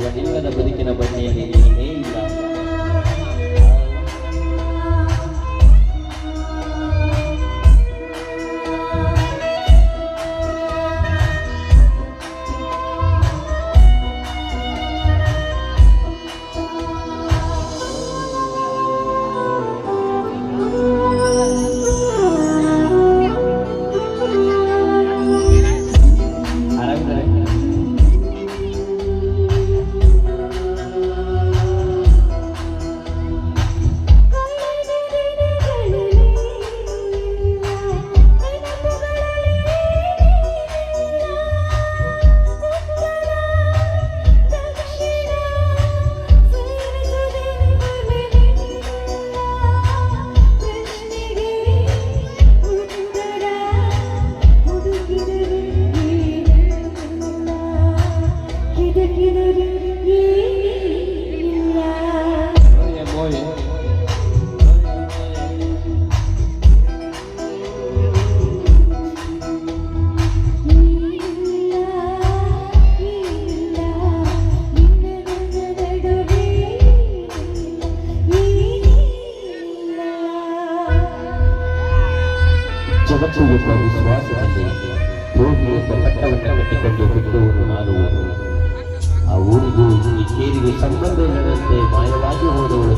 bawahin ka na ba ni? Kinabahan niya ಅವತ್ತು ಎಂಬ ವಿಶ್ವಾಸದಲ್ಲಿ ಹೋಗಿ ಎಂಬ ಪಟ್ಟವನ್ನು ಕಟ್ಟಿಕೊಂಡು ಹುಟ್ಟುವುದು ಮಾರುವುದು ಆ ಊರಿಗೂ ಈ ಕೇರಿಗೂ ಸಂಬಂಧವಿಲ್ಲದಂತೆ ಮಾಯವಾಗಿ ಹೋದವಳು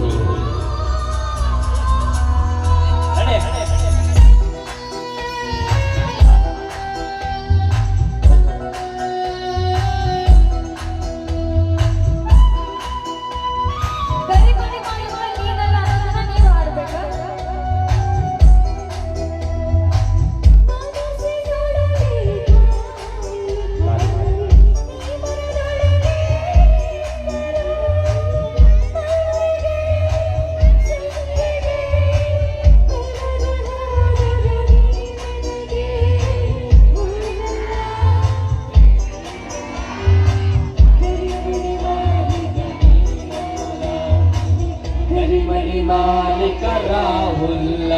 മഹിമാലിക രാഹുല്ല